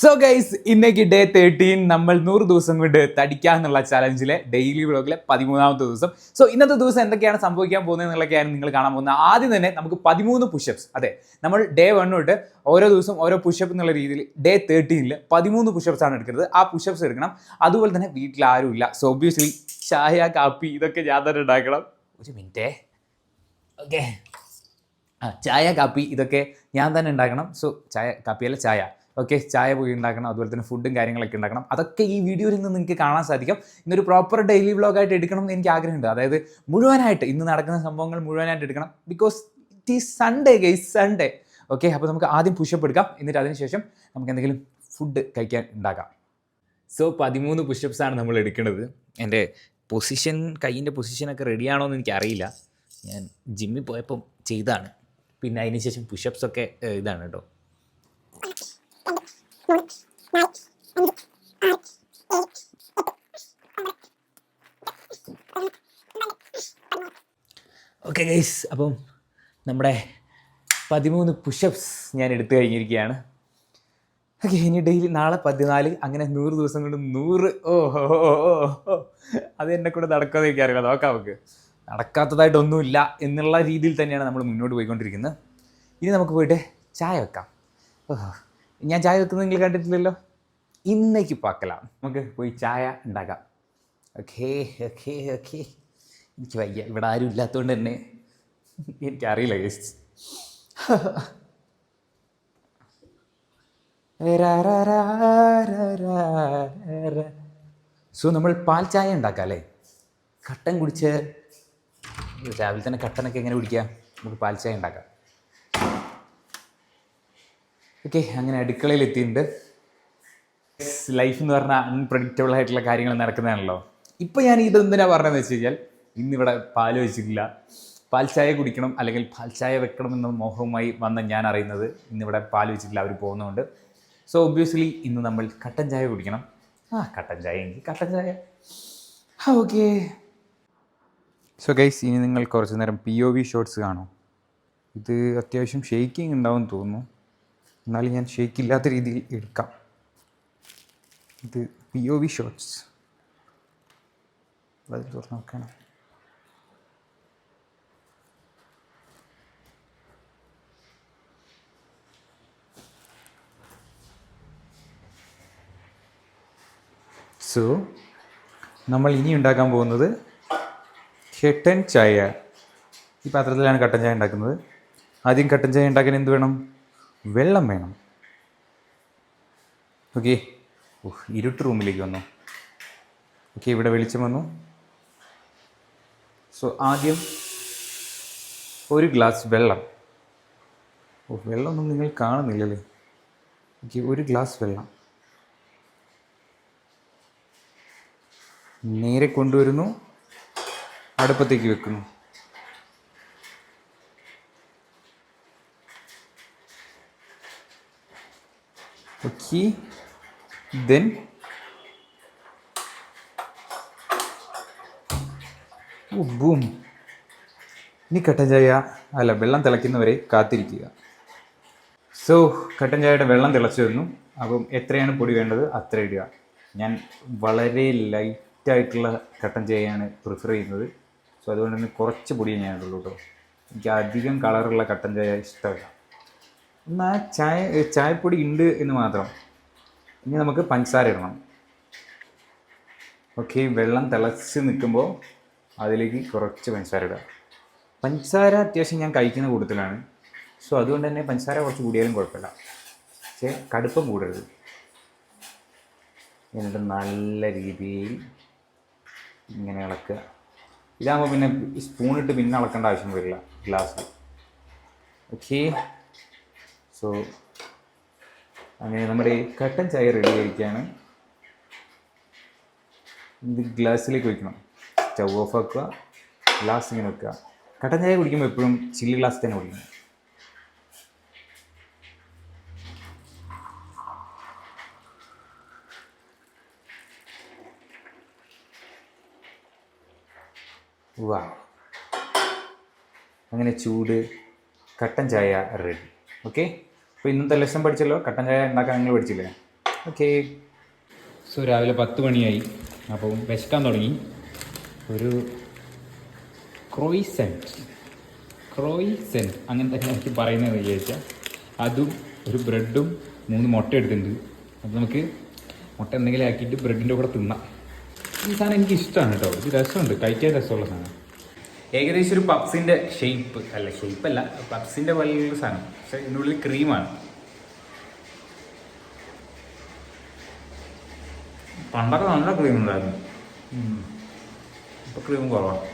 So guys ഇന്നേക്ക് day thirteen നമ്മൾ നൂറ് ദിവസം കൊണ്ട് തടിക്കുക എന്നുള്ള ചലഞ്ചിലെ ഡെയിലി വ്ളോഗിലെ പതിമൂന്നാമത്തെ ദിവസം. സോ ഇന്നത്തെ ദിവസം എന്തൊക്കെയാണ് സംഭവിക്കാൻ പോകുന്നത് എന്നുള്ളതൊക്കെയാണ് നിങ്ങൾ കാണാൻ പോകുന്നത്. ആദ്യം തന്നെ നമുക്ക് പതിമൂന്ന് പുഷപ്സ് അതെ നമ്മൾ ഡേ വൺ തൊട്ട് ഓരോ ദിവസം ഓരോ പുഷപ്പ് എന്നുള്ള രീതിയിൽ ഡേ തേർട്ടീനിൽ പതിമൂന്ന് പുഷപ്സ് ആണ് എടുക്കുന്നത്. ആ പുഷപ്സ് എടുക്കണം. അതുപോലെ തന്നെ വീട്ടിൽ ആരും ഇല്ല. സോ ഒബ്വിയസ്ലി ചായ കാപ്പി ഇതൊക്കെ ഞാൻ തന്നെ ഉണ്ടാക്കണം. ഒരു മിനിറ്റേ ഓക്കെ ചായ കാപ്പി ഇതൊക്കെ ഞാൻ തന്നെ ഉണ്ടാക്കണം. സോ ചായ കാപ്പിയല്ല ചായ. ഓക്കെ ചായ പോയി ഉണ്ടാക്കണം അതുപോലെ തന്നെ ഫുഡും കാര്യങ്ങളൊക്കെ ഉണ്ടാക്കണം. അതൊക്കെ ഈ വീഡിയോയിൽ നിന്ന് നിങ്ങൾക്ക് കാണാൻ സാധിക്കും. ഇന്നൊരു പ്രോപ്പർ ഡെയിലി വ്ളോഗായിട്ട് എടുക്കണം എന്ന് എനിക്ക് ആഗ്രഹമുണ്ട്. അതായത് മുഴുവനായിട്ട് ഇന്ന് നടക്കുന്ന സംഭവങ്ങൾ മുഴുവനായിട്ട് എടുക്കണം. Because it is Sunday guys Sunday okay അപ്പോൾ നമുക്ക് ആദ്യം പുഷപ്പ് എടുക്കാം. എന്നിട്ട് അതിനുശേഷം നമുക്ക് എന്തെങ്കിലും ഫുഡ് കഴിക്കാൻ ഉണ്ടാക്കാം. സോ പതിമൂന്ന് പുഷപ്സ് ആണ് നമ്മൾ എടുക്കുന്നത്. എന്റെ പൊസിഷൻ കൈയിന്റെ പൊസിഷനൊക്കെ റെഡിയാണോ എന്ന് എനിക്കറിയില്ല ഞാൻ ജിമ്മിൽ പോയപ്പം ചെയ്താണ് പിന്നെ അതിന് ശേഷം പുഷപ്സ് ഒക്കെ ഏഹ്, ഇതാണ് കേട്ടോ ഓക്കെ ഗൈസ് അപ്പം നമ്മുടെ പതിമൂന്ന് പുഷപ്സ് ഞാൻ എടുത്തു കഴിഞ്ഞിരിക്കുകയാണ്. ഓക്കെ ഇനി ഡെയിലി നാളെ പതിനാല് അങ്ങനെ നൂറ് ദിവസം കൊണ്ട് നൂറ്. ഓ ഹോ. അത് എന്നെ കൂടെ നടക്കാതെ എനിക്കറിയില്ല നോക്കാം നമുക്ക്. നടക്കാത്തതായിട്ടൊന്നുമില്ല എന്നുള്ള രീതിയിൽ തന്നെയാണ് നമ്മൾ മുന്നോട്ട് പോയിക്കൊണ്ടിരിക്കുന്നത്. ഇനി നമുക്ക് പോയിട്ട് ചായ വെക്കാം. ഓഹോ ഞാൻ ചായ വെക്കുന്നത് നിങ്ങൾ കണ്ടിട്ടില്ലല്ലോ? ഇന്നേക്ക് പാക്കലാം. നമുക്ക് പോയി ചായ ഉണ്ടാക്കാം. Okay okay okay. എനിക്ക് വയ്യ. ഇവിടെ ആരും ഇല്ലാത്തതുകൊണ്ട് തന്നെ എനിക്കറിയില്ല ഗസ്റ്റ് സോ നമ്മൾ പാൽ ചായ ഉണ്ടാക്കാം അല്ലേ? കട്ടൻ കുടിച്ച് രാവിലെ തന്നെ കട്ടനൊക്കെ എങ്ങനെ കുടിക്കാം? നമുക്ക് പാൽ ചായ ഉണ്ടാക്കാം. ഓക്കെ അങ്ങനെ അടുക്കളയിൽ എത്തിയിട്ടുണ്ട്. ലൈഫ് എന്ന് പറഞ്ഞാൽ അൺപ്രഡിക്റ്റബിൾ ആയിട്ടുള്ള കാര്യങ്ങൾ നടക്കുന്നതാണല്ലോ. ഇപ്പം ഞാൻ ഇതെന്തിനാ പറഞ്ഞതെന്ന് വെച്ച് കഴിഞ്ഞാൽ ഇന്നിവിടെ പാൽ വെച്ചിട്ടില്ല. പാൽ ചായ കുടിക്കണം അല്ലെങ്കിൽ പാൽ ചായ വെക്കണം എന്ന മോഹവുമായി വന്ന ഞാൻ അറിയുന്നത് ഇന്നിവിടെ പാൽ വെച്ചിട്ടില്ല അവർ പോകുന്നതുകൊണ്ട്. സോ ഒബ്വിയസ്ലി ഇന്ന് നമ്മൾ കട്ടൻ ചായ കുടിക്കണം. ആ കട്ടൻ ചായ എങ്കിൽ കട്ടൻ ചായ. ഓക്കെ സോ ഗൈസ് ഇനി നിങ്ങൾ കുറച്ച് നേരം പി ഒ വി ഷോർട്സ് കാണും. ഇത് അത്യാവശ്യം ഷെയ്ക്കിംഗ് ഉണ്ടാവും തോന്നുന്നു. എന്നാലും ഞാൻ ഷേക്കില്ലാത്ത രീതിയിൽ എടുക്കാം. ഇത് പി ഒ വി ഷോർട്സ് തുറന്ന് നോക്കണം. സോ നമ്മൾ ഇനി ഉണ്ടാക്കാൻ പോകുന്നത് കട്ടൻ ചായ. ഈ പാത്രത്തിലാണ് കട്ടൻ ചായ ഉണ്ടാക്കുന്നത്. ആദ്യം കട്ടൻ ചായ ഉണ്ടാക്കാൻ എന്ത് വേണം? വെള്ളം വേണം. ഓക്കെ ഇരുട്ട് റൂമിലേക്ക് വന്നു. ഓക്കെ ഇവിടെ വെളിച്ചം വന്നു. സോ ആദ്യം ഒരു ഗ്ലാസ് വെള്ളം. ഓ വെള്ളമൊന്നും നിങ്ങൾ കാണുന്നില്ലല്ലേ? ഓക്കെ ഒരു ഗ്ലാസ് വെള്ളം. നേരെ കൊണ്ടുവരുന്നു. അടുപ്പത്തേക്ക് വെക്കുന്നു. ഓക്കെ ദെൻ ഓ ബൂം ഇനി കട്ടൻ ചായ അല്ല വെള്ളം തിളയ്ക്കുന്നവരെ കാത്തിരിക്കുക. സോ കട്ടൻ ചായയുടെ വെള്ളം തിളച്ചു വന്നു. അപ്പം എത്രയാണ് പൊടി വേണ്ടത്? അത്ര ഇടുക. ഞാൻ വളരെ ലൈറ്റായിട്ടുള്ള കട്ടൻ ചായയാണ് പ്രിഫർ ചെയ്യുന്നത്. സോ അതുകൊണ്ട് തന്നെ കുറച്ച് പൊടിയേ ഞാൻ ഇടുള്ളൂ കേട്ടോ. എനിക്ക് അധികം കളറുള്ള കട്ടൻ ചായ ഇഷ്ടമല്ല. എന്നാൽ ചായ ചായപ്പൊടി ഉണ്ട് എന്ന് മാത്രം. ഇനി നമുക്ക് പഞ്ചസാര ഇടണം. ഓക്കെ വെള്ളം തിളച്ച് നിൽക്കുമ്പോൾ അതിലേക്ക് കുറച്ച് പഞ്ചസാര ഇടുക. പഞ്ചസാര അത്യാവശ്യം ഞാൻ കഴിക്കുന്ന കൂട്ടത്തിലാണ്. സോ അതുകൊണ്ട് തന്നെ പഞ്ചസാര കുറച്ച് കൂടിയാലും കുഴപ്പമില്ല. പക്ഷേ കടുപ്പം കൂടരുത്. എന്നിട്ട് നല്ല രീതിയിൽ ഇങ്ങനെ ഇളക്കുക. ഇതാകുമ്പോൾ പിന്നെ സ്പൂണിട്ട് പിന്നെ ഇളക്കേണ്ട ആവശ്യം വരില്ല. ഗ്ലാസ്സിൽ ഓക്കെ സോ അങ്ങനെ നമ്മുടെ കട്ടൻ ചായ റെഡി ആയിരിക്കുകയാണ് ഇത് ഗ്ലാസ്സിലേക്ക് വയ്ക്കണം സ്റ്റവ് ഓഫ് ആക്കുക. ഗ്ലാസ് ഇങ്ങനെ വെക്കുക. കട്ടൻ ചായ കുടിക്കുമ്പോൾ എപ്പോഴും ചില്ലി ഗ്ലാസ് തന്നെ കുടിക്കണം. വാ അങ്ങനെ ചൂട് കട്ടൻ ചായ റെഡി ഓക്കെ അപ്പോൾ ഇന്നത്തെ ലെസൺ പഠിച്ചല്ലോ? കട്ടൻ ചായ ഉണ്ടാക്കാൻ നിങ്ങൾ പഠിച്ചില്ലേ? ഓക്കെ സോ രാവിലെ പത്ത് മണിയായി. അപ്പം വിശക്കാൻ തുടങ്ങി. ഒരു ക്രോയിസെന്റ് ക്രോയിസെന്റ് അങ്ങനെ തന്നെ എനിക്ക് പറയുന്നത് വിചാരിച്ചാൽ അതും ഒരു ബ്രെഡും മൂന്ന് മുട്ട എടുത്തിട്ടുണ്ട്. അത് നമുക്ക് മുട്ട എന്തെങ്കിലും ആക്കിയിട്ട് ബ്രെഡിന്റെ കൂടെ തിന്നാം. ഈ സാധനം എനിക്ക് ഇഷ്ടമാണ് കേട്ടോ. ഇത് രസമുണ്ട്. കഴിക്കാൻ രസമുള്ള സാധനം. ഏകദേശം ഒരു പപ്സിന്റെ ഷേപ്പ് അല്ല ഷേപ്പ് അല്ല പപ്സിന്റെ പോലെയുള്ള സാധനം. പക്ഷേ ഇതിനുള്ളിൽ ക്രീമാണ് പണ്ടൊക്കെ നല്ല ക്രീം ഉണ്ടായിരുന്നു. ഇപ്പൊ ക്രീം കുറവാണ്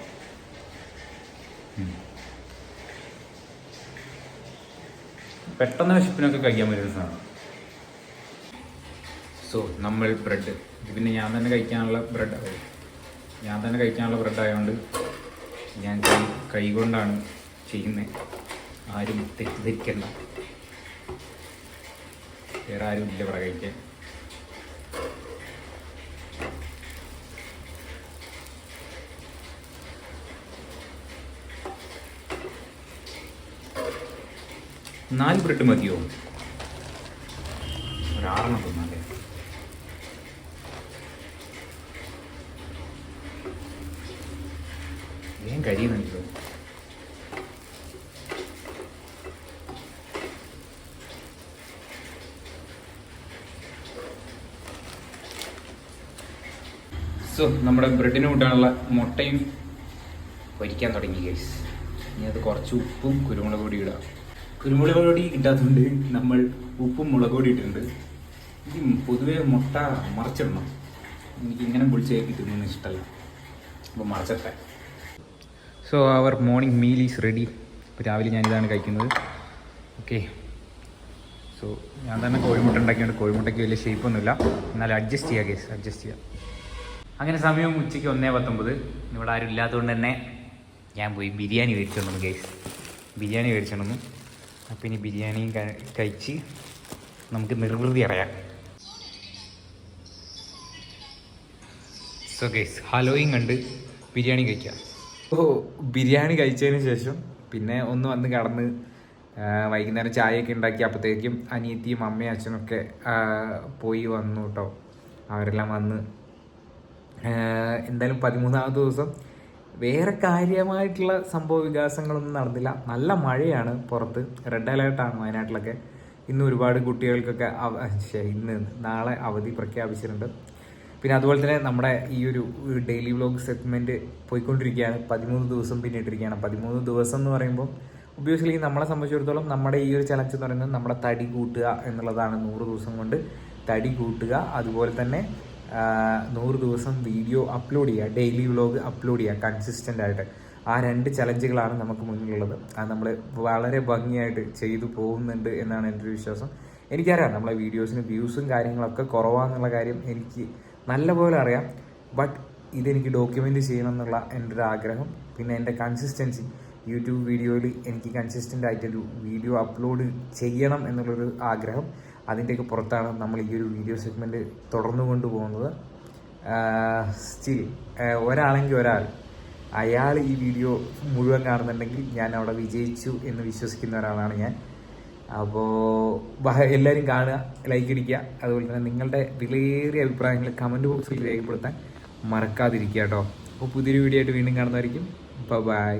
പെട്ടെന്ന് വിശപ്പിനൊക്കെ കഴിക്കാൻ പറ്റുന്ന സാധനം. സോ നമ്മൾ ബ്രെഡ് പിന്നെ ഞാൻ തന്നെ കഴിക്കാനുള്ള ബ്രെഡ് ഞാൻ തന്നെ കഴിക്കാനുള്ള ബ്രെഡ് ആയതുകൊണ്ട് ഞാൻ കൈ കൊണ്ടാണ് ചെയ്യുന്നത് ആരും തെറ്റിദ്ധരിക്കണ്ട. വേറെ ആരും ഇല്ല ഇവിടെ കഴിക്കാൻ നാല് ബ്രെഡ് മതിയോ? ഒരാറെണ്ണം തിന്നാലേ സോ നമ്മുടെ ബ്രെഡിന് കൂട്ടാനുള്ള മുട്ടയും പൊരിക്കാൻ തുടങ്ങി ഗൈസ് ഇനി അത് കുറച്ച് ഉപ്പും കുരുമുളക് പൊടി ഇടാം. കുരുമുളക് പൊടി ഇടാത്തതുകൊണ്ട് നമ്മൾ ഉപ്പും മുളക് പൊടി ഇട്ടിട്ടുണ്ട്. ഈ പൊതുവെ മുട്ട മറിച്ചിടണം. എനിക്ക് ഇങ്ങനെ പൊളിച്ച് കിട്ടുന്നൊന്നും ഇഷ്ടമല്ല. അപ്പോൾ മറിച്ചിട്ടെ. So our morning meal is ready ഇപ്പോൾ രാവിലെ ഞാനിതാണ് കഴിക്കുന്നത്. ഓക്കെ സോ ഞാൻ തന്നെ കോഴിമുട്ട ഉണ്ടാക്കിയുണ്ട് കോഴിമുട്ടയ്ക്ക് വലിയ ഷേപ്പൊന്നുമില്ല എന്നാലും അഡ്ജസ്റ്റ് ചെയ്യാം കേസ് അഡ്ജസ്റ്റ് ചെയ്യാം. അങ്ങനെ സമയം ഉച്ചയ്ക്ക് ഒന്നേ പത്തൊമ്പത്. ഇവിടെ ആരും ഇല്ലാത്തതുകൊണ്ട് തന്നെ ഞാൻ പോയി ബിരിയാണി മേടിച്ചോണ്ടു ഗൈസ് ബിരിയാണി മേടിച്ചോണ്ടു അപ്പം ഇനി ബിരിയാണിയും കഴിച്ച് നമുക്ക് നിർവൃതി അറിയാം. സോ ഗൈസ് ഹലോയും കണ്ട് ബിരിയാണി കഴിക്കാം. ഓ ബിരിയാണി കഴിച്ചതിന് ശേഷം പിന്നെ ഒന്ന് വന്ന് കടന്ന് വൈകുന്നേരം ചായയൊക്കെ ഉണ്ടാക്കി അപ്പോഴത്തേക്കും അനിയത്തിയും അമ്മയും അച്ഛനൊക്കെ പോയി വന്നു കേട്ടോ അവരെല്ലാം വന്ന് എന്തായാലും പതിമൂന്നാമത്തെ ദിവസം വേറെ കാര്യമായിട്ടുള്ള സംഭവ വികാസങ്ങളൊന്നും നടന്നില്ല. നല്ല മഴയാണ് പുറത്ത്. റെഡ് അലേർട്ടാണ് വയനാട്ടിലൊക്കെ. ഇന്ന് ഒരുപാട് കുട്ടികൾക്കൊക്കെ ഇന്ന് നാളെ അവധി പ്രഖ്യാപിച്ചിട്ടുണ്ട്. പിന്നെ അതുപോലെ തന്നെ നമ്മുടെ ഈ ഒരു ഡെയിലി വ്ലോഗ് സെഗ്മെന്റ് പോയിക്കൊണ്ടിരിക്കുകയാണ്. പതിമൂന്ന് ദിവസം പിന്നിട്ടിരിക്കുകയാണ് പതിമൂന്ന് ദിവസം എന്ന് പറയുമ്പോൾ ഒബ്വിയസ്ലി നമ്മളെ സംബന്ധിച്ചിടത്തോളം നമ്മുടെ ഈ ഒരു ചലഞ്ച് എന്ന് പറയുന്നത് നമ്മുടെ തടി കൂട്ടുക എന്നുള്ളതാണ്. നൂറ് ദിവസം കൊണ്ട് തടി കൂട്ടുക അതുപോലെ തന്നെ നൂറ് ദിവസം വീഡിയോ അപ്ലോഡ് ചെയ്യുക ഡെയിലി വ്ലോഗ് അപ്ലോഡ് ചെയ്യുക കൺസിസ്റ്റന്റ് ആയിട്ട്. ആ രണ്ട് ചലഞ്ചുകളാണ് നമുക്ക് മുന്നിലുള്ളത്. അത് നമ്മൾ വളരെ ഭംഗിയായിട്ട് ചെയ്തു പോകുന്നുണ്ട് എന്നാണ് എന്റെ ഒരു വിശ്വാസം. എനിക്കറിയാം നമ്മളെ വീഡിയോസിന് വ്യൂസും കാര്യങ്ങളൊക്കെ കുറവാന്നുള്ള കാര്യം എനിക്ക് നല്ലപോലെ അറിയാം. ബട്ട് ഇതെനിക്ക് ഡോക്യുമെന്റ് ചെയ്യണം എന്നുള്ള എന്റെ ഒരു ആഗ്രഹം. പിന്നെ എന്റെ കൺസിസ്റ്റൻസി യൂട്യൂബ് വീഡിയോയിൽ എനിക്ക് കൺസിസ്റ്റന്റ് ആയിട്ടൊരു വീഡിയോ അപ്ലോഡ് ചെയ്യണം എന്നുള്ളൊരു ആഗ്രഹം. അതിന്റെയൊക്കെ പുറത്താണ് നമ്മൾ ഈ ഒരു വീഡിയോ സെഗ്മെന്റ് തുടർന്നു കൊണ്ടുപോകുന്നത് സ്റ്റിൽ ഒരാളെങ്കിൽ ഒരാൾ അയാൾ ഈ വീഡിയോ മുഴുവൻ കാണുന്നുണ്ടെങ്കിൽ ഞാൻ അവിടെ വിജയിച്ചു എന്ന് വിശ്വസിക്കുന്ന ഒരാളാണ് ഞാൻ. അപ്പോൾ എല്ലാവരും കാണുക ലൈക്ക് അടിക്കുക. അതുപോലെ തന്നെ നിങ്ങളുടെ വിലയേറിയ അഭിപ്രായങ്ങൾ കമന്റ് ബോക്സിൽ രേഖപ്പെടുത്താൻ മറക്കാതിരിക്കുക കേട്ടോ. അപ്പോൾ പുതിയൊരു വീഡിയോ ആയിട്ട് വീണ്ടും കാണുന്നതായിരിക്കും. ബൈ